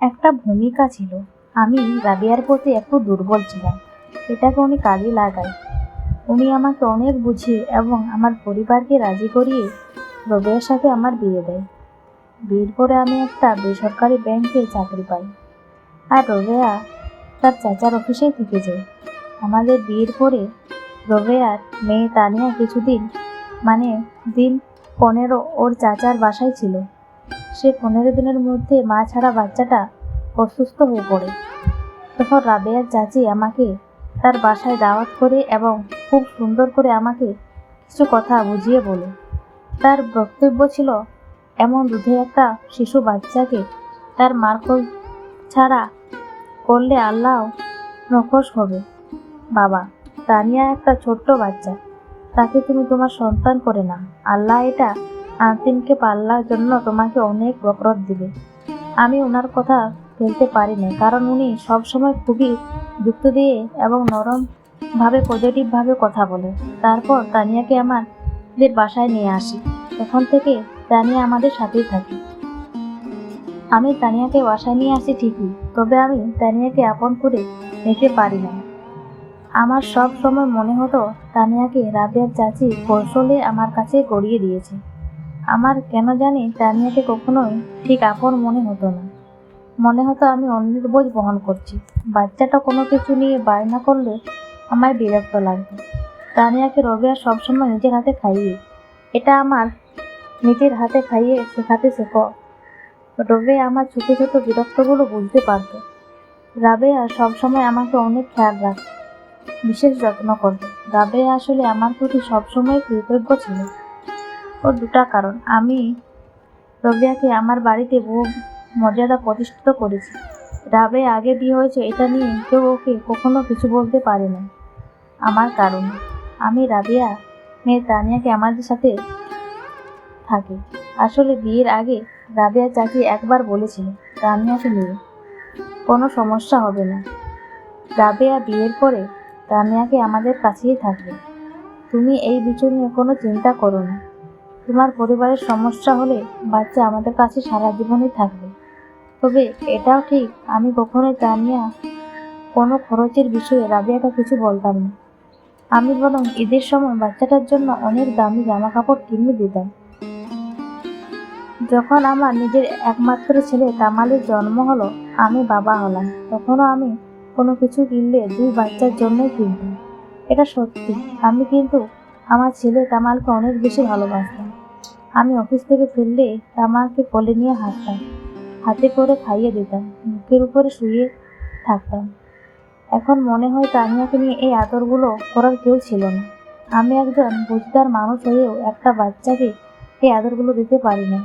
একটা ভূমিকা ছিল। আমি রাবিয়ার প্রতি একটু দুর্বল ছিলাম। এটাকে উনি কাজে লাগায়। উনি আমাকে অনেক বুঝিয়ে এবং আমার পরিবারকে রাজি করিয়ে রবিয়ার সাথে আমার বিয়ে দেয়। বিয়ের পরে আমি একটা বেসরকারি ব্যাংকে চাকরি পাই। আর রবেয়া তার চাচার অফিসেই থেকে যায়। আমাদের বিয়ের পরে রবেয়ার মেয়ে তানিয়া কিছুদিন মানে দিন পনেরো ওর চাচার বাসায় ছিল। সে পনেরো দিনের মধ্যে মা ছাড়া বাচ্চাটা অসুস্থ হয়ে পড়ে। তখন রাবেয়ার চাচি আমাকে তার বাসায় দাওয়াত করে এবং খুব সুন্দর করে আমাকে কিছু কথা বুঝিয়ে বলে। তার বক্তব্য ছিল, এমন দুধে একটা শিশু বাচ্চাকে তার মারকল ছাড়া করলে আল্লাহ নকশ হবে। বাবা তানিয়া একটা ছোট্ট বাচ্চা, তাকে তুমি তোমার সন্তান করে না আল্লাহ এটা আন্তিমকে পাল্লার জন্য তোমাকে অনেক বকরত দিবে। আমি ওনার কথা ফেলতে পারি না কারণ উনি সবসময় খুবই যুক্ত দিয়ে এবং নরম ভাবে পজিটিভভাবে কথা বলে। তারপর তানিয়াকে আমাদের বাসায় নিয়ে আসি। তখন থেকে তানিয়া আমাদের সাথেই থাকে। আমি তানিয়াকে বাসায় নিয়ে আসি ঠিকই, তবে আমি তানিয়াকে আপন করে নিতে পারি না। আমার সব সময় মনে হতো তানিয়াকে রাবিয়ার চাচি কৌশলে আমার কাছে গড়িয়ে দিয়েছে। আমার কেন জানি তানিয়াকে কখনোই ঠিক আপন মনে হতো না। মনে হতো আমি অন্যের বোঝ বহন করছি। বাচ্চাটা কোনো কিছু নিয়ে বায়না করলে আমার বিরক্ত লাগবে তানিয়াকে রবিয়া সবসময় নিজের হাতে খাইয়ে, এটা আমার নিজের হাতে খাইয়ে শেখাতে শেখ। রবে আমার ছোটো ছোটো বিরক্তগুলো বুঝতে পারতো। রাবেয়া সবসময় আমাকে অনেক খেয়াল রাখত বিশেষ যত্ন করত। রাবেয়া আসলে আমার প্রতি সবসময় কৃতজ্ঞ ছিল। ওর দুটা কারণ। আমি রবিয়াকে আমার বাড়িতে বহু মর্যাদা প্রতিষ্ঠিত করেছি। রাবে আগে বিয়ে হয়েছে এটা নিয়ে কেউ ওকে কখনো কিছু বলতে পারে না। আমার কারণ। আমি রাবিয়া, মেয়ে তানিয়াকে আমাদের সাথে থাকি। আসলে বিয়ের আগে রাবিয়া চাচি একবার বলেছিল, তানিয়াকে নিয়ে কোনো সমস্যা হবে না। রাবেয়া বিয়ের পরে তানিয়াকে আমাদের কাছেই থাকবে। তুমি এই বিষয় নিয়ে কোনো চিন্তা করো না। তোমার পরিবারের সমস্যা হলে বাচ্চা আমাদের কাছে সারা জীবনই থাকবে। তবে এটাও ঠিক, আমি কখনোই তানিয়া কোনো খরচের বিষয়ে রাবিয়াকে কিছু বলতাম না। আমি বরং ঈদের সময় বাচ্চাটার জন্য অনেক দামি জামা কাপড় কিনে দিতাম। যখন আমার নিজের একমাত্র ছেলে তামালের জন্ম হলো, আমি বাবা হলাম। তখনও আমি কোনো কিছু কিনলে দুই বাচ্চার জন্যই কিনতাম। এটা সত্যি, আমি কিন্তু আমার ছেলে তামালকে অনেক বেশি ভালোবাসতাম। আমি অফিস থেকে ফিরলে তামালকে কোলে নিয়ে হাসতাম হাতে করে খাইয়ে দিতাম মুখের উপরে শুয়ে থাকতাম। এখন মনে হয় তানিয়াকে নিয়ে এই আদরগুলো করার কেউ ছিল না। আমি একজন বুঝদার মানুষ হয়েও একটা বাচ্চাকে এই আদরগুলো দিতে পারি না।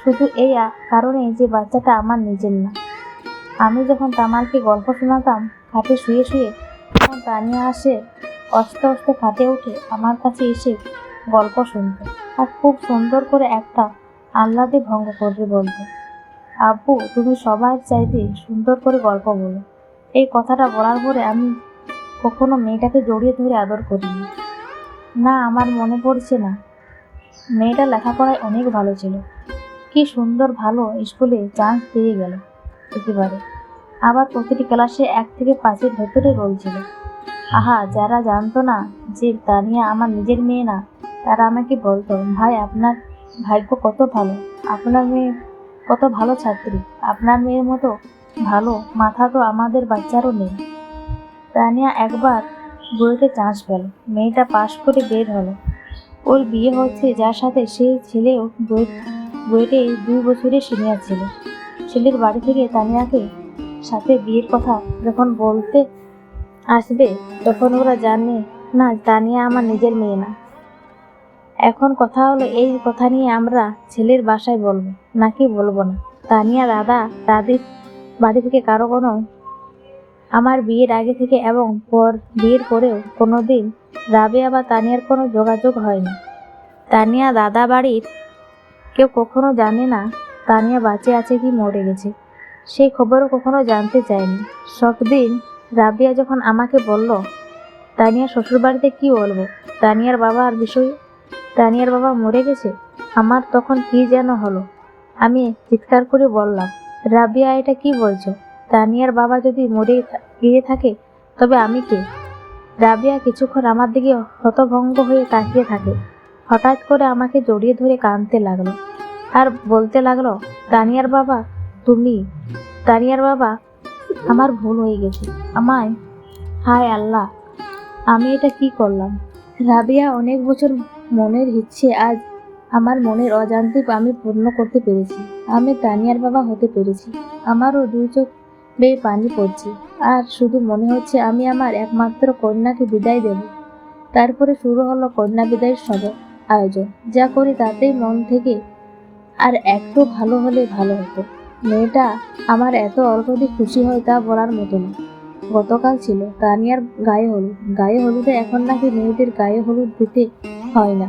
শুধু এই কারণে যে বাচ্চাটা আমার নিজের না। আমি যখন তামালকে গল্প শোনাতাম, খাটে শুয়ে শুয়ে তখন তানিয়া আসে অস্তে অস্তে খাটে উঠে আমার কাছে এসে গল্প শুনতো। আর খুব সুন্দর করে একটা আহ্লাদে ভঙ্গ করে বলতো আব্বু, তুমি সবার চাইতে সুন্দর করে গল্প বলো। এই কথাটা বলার পরে আমি কখনো মেয়েটাকে জড়িয়ে ধরে আদর করিনি। না, আমার মনে পড়ছে না। মেয়েটা লেখাপড়ায় অনেক ভালো ছিল। কি সুন্দর ভালো স্কুলে চান্স পেয়ে গেল। একেবারে। আবার প্রতিটি ক্লাসে এক থেকে পাঁচের ভেতরে রোল ছিল। আহা, যারা জানতো না যে তানিয়া আমার নিজের মেয়ে না তারা আমাকে বলতো, ভাই, আপনার ভাগ্য কত ভালো? আপনার মেয়ে কত ভালো ছাত্রী? আপনার মেয়ের মতো ভালো মাথা তো আমাদের বাচ্চারও নেই। তানিয়া একবার বুয়েটে চান্স পেল। মেয়েটা পাশ করে বের হলো। ওর বিয়ে হচ্ছে যার সাথে সেই ছেলেও বুয়েট বুয়েটে দুই বছরের সিনিয়র ছিল। ছেলের বাড়ি থেকে তানিয়াকে সাথে বিয়ের কথা যখন বলতে আসবে, তখন ওরা জানে, না, তানিয়া আমার নিজের মেয়ে না। এখন কথা হলো এই কথা নিয়ে আমরা ছেলের বাসায় বলব, নাকি বলব না? তানিয়া দাদা দাদির বাড়ি থেকে কারও কোনো আমার বিয়ের আগে থেকে এবং পর বিয়ের পরেও কোনো দিন রাবেয়া বা তানিয়ার কোনো যোগাযোগ হয়নি। তানিয়া, দাদা বাড়ির কেউ কখনো জানে না তানিয়া বাঁচে আছে কি মরে গেছে। সেই খবরও কখনো জানতে চায়নি। সবদিন রাবিয়া যখন আমাকে বলল, তানিয়া, শ্বশুরবাড়িতে কি বলব? তানিয়ার বাবার বিষয় তানিয়ার বাবা মরে গেছে, আমার তখন কি যেন হলো? আমি চিৎকার করে বললাম, রাবিয়া, এটা কি বলছো? তানিয়ার বাবা যদি মরে গিয়ে থাকে, তবে আমি কে? রাবিয়া কিছুক্ষণ আমার দিকে হতভঙ্গ হয়ে তাকিয়ে থাকে। হঠাৎ করে আমাকে জড়িয়ে ধরে কাঁদতে লাগল। আর বলতে লাগল, তানিয়ার বাবা, তুমি, তানিয়ার বাবা, আমার ভুল হয়ে গেছে, আমায়, হায় আল্লাহ, আমি এটা কি করলাম? রাবিয়া অনেক বছর মনের ইচ্ছে আজ আমার মনের অজান্তে আমি পূর্ণ করতে পেরেছি। আমি তানিয়ার বাবা হতে পেরেছি। আমারও দুই চোখ বেয়ে পানি পড়ছে। আর শুধু মনে হচ্ছে আমি আমার একমাত্র কন্যাকে বিদায় দেব। তারপরে শুরু হলো কন্যা বিদায়ের সব আয়োজন। যা করি তাতেই মন থেকে আর একটু ভালো হলে ভালো হতো। মেয়েটা আমার এত অল্পতে খুশি হয় তা বলার মতো না। গতকাল ছিল। তানিয়ার গায়ে হলুদ। গায়ে হলুদে এখন নাকি মেয়েদের গায়ে হলুদ দিতে হয় না।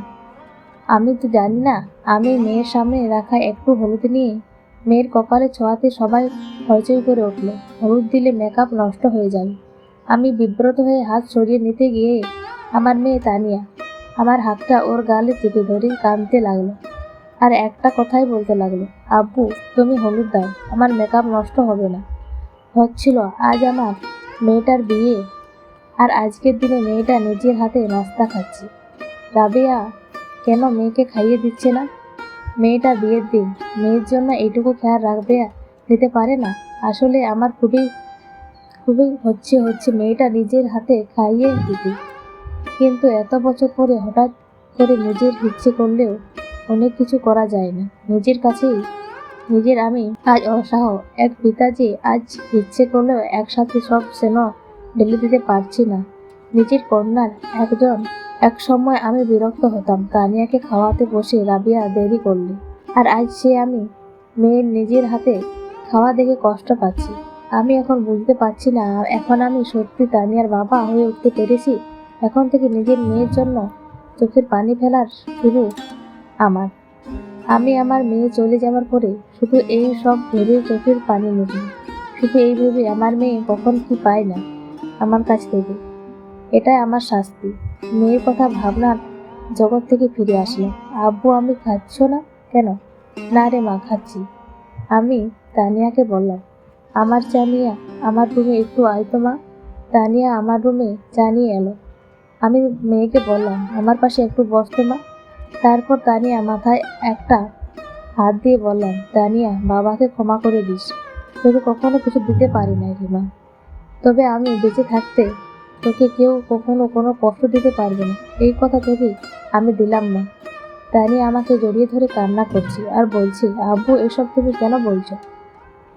আমি তো জানি না, আমি মেয়ের সামনে রাখা একটু হলুদ নিয়ে মেয়ের কপালে ছোঁয়াতে সবাই হইচই করে উঠল। হলুদ দিলে মেকআপ নষ্ট হয়ে যাবে আমি বিব্রত হয়ে হাত সরিয়ে নিতে গিয়ে আমার মেয়ে তানিয়া আমার হাতটা ওর গালে চেপে ধরে কাঁদতে লাগল। আর একটা কথাই বলতে লাগল, আব্বু, তুমি হলুদ দাও, আমার মেকআপ নষ্ট হবে না। হচ্ছিল, আজ আমার মেয়েটার বিয়ে, আর আজকের দিনে মেয়েটা নিজের হাতে নাস্তা খাচ্ছে। রাবিয়া, কেন মেয়েকে খাইয়ে দিচ্ছে না? মেয়েটা বিয়ের দিন, মেয়ের জন্য এইটুকু খেয়াল রাখবে নিতে পারে না। আসলে আমার খুবই খুবই হচ্ছে হচ্ছে মেয়েটা নিজের হাতে খাইয়ে দিতে কিন্তু এত বছর পরে হঠাৎ করে নিজের ইচ্ছে করলেও অনেক কিছু করা যায় না। নিজের কাছেই, নিজের আমি আজ অসাহ এক পিতা যে আজ ইচ্ছে করলেও একসাথে সব সেন ঢেলে দিতে পারছি না। নিজের কন্যার একজন এক সময় আমি বিরক্ত হতাম। তানিয়াকে খাওয়াতে বসে রাবিয়া দেরি করলে। আর আজ সে আমি মেয়ের নিজের হাতে খাওয়া দেখে কষ্ট পাচ্ছি। আমি এখন বুঝতে পারছি না, এখন আমি সত্যি তানিয়ার বাবা হয়ে উঠতে পেরেছি? এখন থেকে নিজের মেয়ের জন্য চোখের পানি ফেলার শুরু আমার। আমি আমার মেয়ে চলে যাওয়ার পরে শুধু এই সব ভেবে চোখের পানি মুখি শুধু এই ভেবে আমার মেয়ে কখন কি পায় না আমার কাছ থেকে। এটাই আমার শাস্তি। মেয়ের কথা ভাবনার জগৎ থেকে ফিরে আসলাম আব্বু, আমি খাচ্ছ না কেন? না রে মা, খাচ্ছি। আমি তানিয়াকে বললাম, আমার চা নিয়ে, আমার রুমে একটু আয় তো মা। তানিয়া আমার রুমে চা নিয়ে এলো। আমি মেয়েকে বললাম, আমার পাশে একটু বসতো মা। তারপর তানিয়া মাথায় একটা হাত দিয়ে বললাম, তানিয়া, বাবাকে ক্ষমা করে দিস। তোকে কখনো কিছু দিতে পারি না রিমা তবে আমি বেঁচে থাকতে তোকে কেউ কখনো কোনো কষ্ট দিতে পারবে না। এই কথা তোকে আমি দিলাম না। তানিয়া আমাকে জড়িয়ে ধরে কান্না করছি আর বলছি, আব্বু, এসব তুমি কেন বলছো?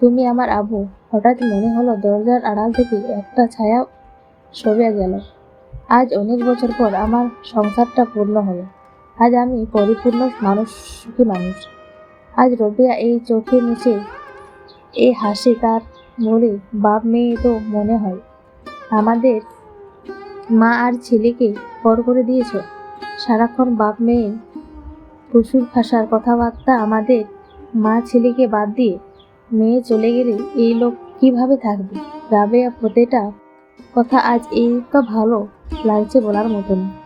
তুমি আমার আব্বু। হঠাৎ মনে হলো দরজার আড়াল থেকে একটা ছায়া সরে গেল। আজ অনেক বছর পর আমার সংসারটা পূর্ণ হলো। আজ আমি পরিপূর্ণ মানুষ, সুখী মানুষ। আজ রবিয়া এই চোখে মুছে এই হাসি তার মরে বাপ মেয়ে তো মনে হয়। আমাদের মা আর ছেলেকে পর করে দিয়েছ। সারাক্ষণ বাপ মেয়ে প্রচুর ভাষার কথাবার্তা আমাদের মা ছেলেকে বাদ দিয়ে মেয়ে চলে গেলে এই লোক কীভাবে থাকবে? রাবেয়া, প্রতিটা কথা আজ এই তো ভালো লাগছে বলার মতন না